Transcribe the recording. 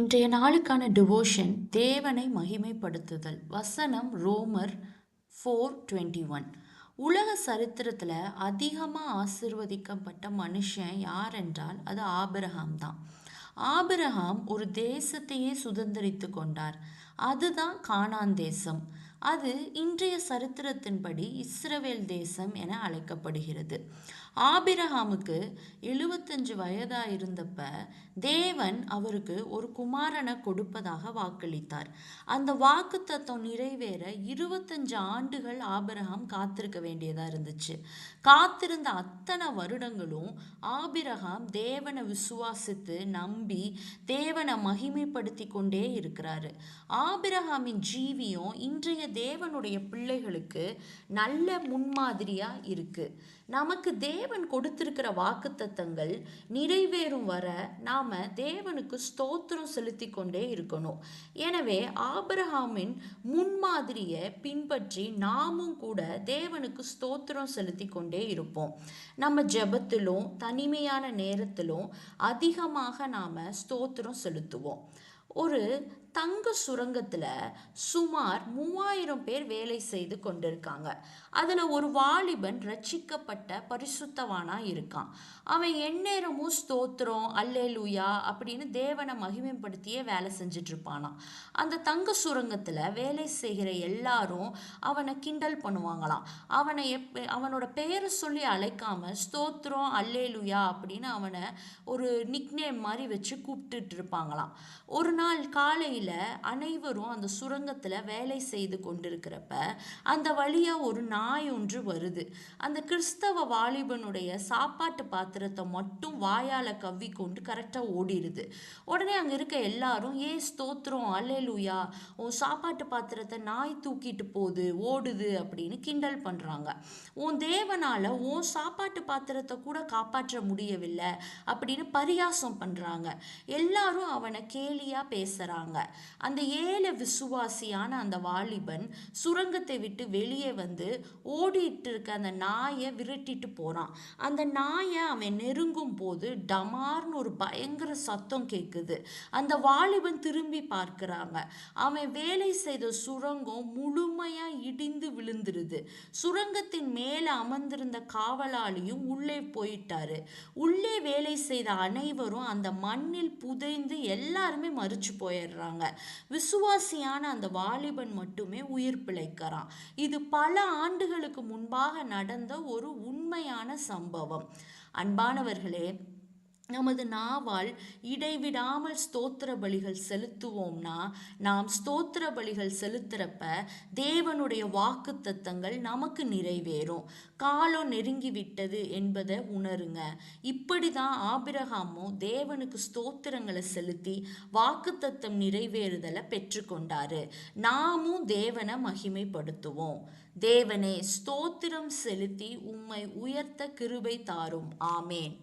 இன்றைய நாளுக்கான டிவோஷன் தேவனை மகிமைப்படுத்துதல். வசனம் ரோமர் ஃபோர் டுவெண்ட்டி ஒன் உலக சரித்திரத்தில் அதிகமாக ஆசிர்வதிக்கப்பட்ட மனுஷன் யார் என்றால் அது ஆபிரஹாம் தான். ஆபிரகாம் ஒரு தேசத்தையே சுதந்திரித்து கொண்டார். அதுதான் கானான் தேசம். அது இன்றைய சரித்திரத்தின்படி இஸ்ரவேல் தேசம் என அழைக்கப்படுகிறது. ஆபிரஹாமுக்கு எழுபத்தஞ்சு வயதா இருந்தப்ப தேவன் அவருக்கு ஒரு குமாரனை கொடுப்பதாக வாக்களித்தார். அந்த வாக்கு தத்துவம் நிறைவேற இருபத்தஞ்சு ஆண்டுகள் ஆபிரகாம் காத்திருக்க வேண்டியதா இருந்துச்சு. காத்திருந்த அத்தனை வருடங்களும் ஆபிரகாம் தேவனை விசுவாசித்து நம்பி தேவனை மகிமைப்படுத்தி கொண்டே இருக்கிறாரு. ஆபிரகாமின் ஜீவியம் இன்றைய தேவனுடைய பிள்ளைகளுக்கு நல்ல முன்மாதிரியாக இருக்குது நமக்கு தேவன் கொடுத்திருக்கிற வாக்குத்தத்தங்கள் நிறைவேறும் வர நாம் தேவனுக்கு ஸ்தோத்திரம் செலுத்தி கொண்டே இருக்கணும். எனவே ஆபிரஹாமின் முன்மாதிரியை பின்பற்றி நாமும் கூட தேவனுக்கு ஸ்தோத்திரம் செலுத்தி கொண்டே இருப்போம். நம்ம ஜெபத்திலும் தனிமையான நேரத்திலும் அதிகமாக நாம் ஸ்தோத்திரம் செலுத்துவோம். ஒரு தங்க சுரங்கத்தில் சுமார் மூவாயிரம் பேர் வேலை செய்து கொண்டிருக்காங்க. அதில் ஒரு வாலிபன் ரட்சிக்கப்பட்ட பரிசுத்தவானாக இருக்கான். அவன் எந்நேரமும் ஸ்தோத்திரம் அல்லேலூயா அப்படின்னு தேவனை மகிமைப்படுத்தியே வேலை செஞ்சுட்டு அந்த தங்க சுரங்கத்தில் வேலை செய்கிற எல்லாரும் அவனை கிண்டல் பண்ணுவாங்களாம். அவனை எப் அவனோட பெயரை சொல்லி அழைக்காம ஸ்தோத்திரம் அல்லேலுயா அப்படின்னு அவனை ஒரு நிக்னேம் மாதிரி வச்சு கூப்பிட்டுட்டு இருப்பாங்களாம் ஒரு நாள் காலையில் அனைவரும் அந்த சுரங்கத்தில் வேலை செய்து கொண்டிருக்கிறப்ப அந்த வழியாக ஒரு நாய் ஒன்று வருது. அந்த கிறிஸ்தவ வாலிபனுடைய சாப்பாட்டு பாத்திரத்தை மட்டும் வாயால் கவ்வி கொண்டு கரெக்டாக ஓடிடுது உடனே அங்கே இருக்க எல்லாரும் ஏ ஸ்தோத்திரம் அல்லேலூயா உன் சாப்பாட்டு பாத்திரத்தை நாய் தூக்கிட்டு போகுது ஓடுது அப்படின்னு கிண்டல் பண்ணுறாங்க உன் தேவனால் உன் சாப்பாட்டு பாத்திரத்தை கூட காப்பாற்ற முடியவில்லை அப்படின்னு பரியாசம் பண்ணுறாங்க எல்லாரும் அவனை கேலியாக பேசுகிறாங்க அந்த ஏழை விசுவாசியான அந்த வாலிபன் சுரங்கத்தை விட்டு வெளியே வந்து ஓடிட்டு இருக்க அந்த நாயை விரட்டிட்டு போகிறான் அந்த நாயை அவன் நெருங்கும் போது டமார்னு ஒரு பயங்கர சத்தம் கேட்குது அந்த வாலிபன் திரும்பி பார்க்குறாங்க. அவன் வேலை செய்த சுரங்கம் முழுமையாக இருந்துருது. சுரங்கத்தின் மேலே அமர்ந்திருந்த காவலாளியும் உள்ளே போயிட்டாரு. உள்ளே வேலை செய்த அனைவரும் அந்த மண்ணில் புதைந்து எல்லாருமே மறிச்சு போயிடுறாங்க. விசுவாசியான அந்த வாலிபன் மட்டுமே உயிர் பிழைக்கிறான். இது பல ஆண்டுகளுக்கு முன்பாக நடந்த ஒரு உண்மையான சம்பவம். அன்பானவர்களே நமது நாவால் இடைவிடாமல் ஸ்தோத்திர பலிகள் செலுத்துவோம்னா நாம் ஸ்தோத்திர பலிகள் செலுத்துறப்ப தேவனுடைய வாக்கு தத்தங்கள் நமக்கு நிறைவேறும். காலம் நெருங்கி விட்டது என்பதை உணருங்க. இப்படி தான் ஆபிரகாமும் தேவனுக்கு ஸ்தோத்திரங்களை செலுத்தி வாக்கு தத்தம் நிறைவேறுதலை பெற்றுக்கொண்டாரு. நாமும் தேவனை மகிமைப்படுத்துவோம். தேவனே ஸ்தோத்திரம் செலுத்தி உம்மை உயர்த்த கிருபை தாரும். ஆமேன்.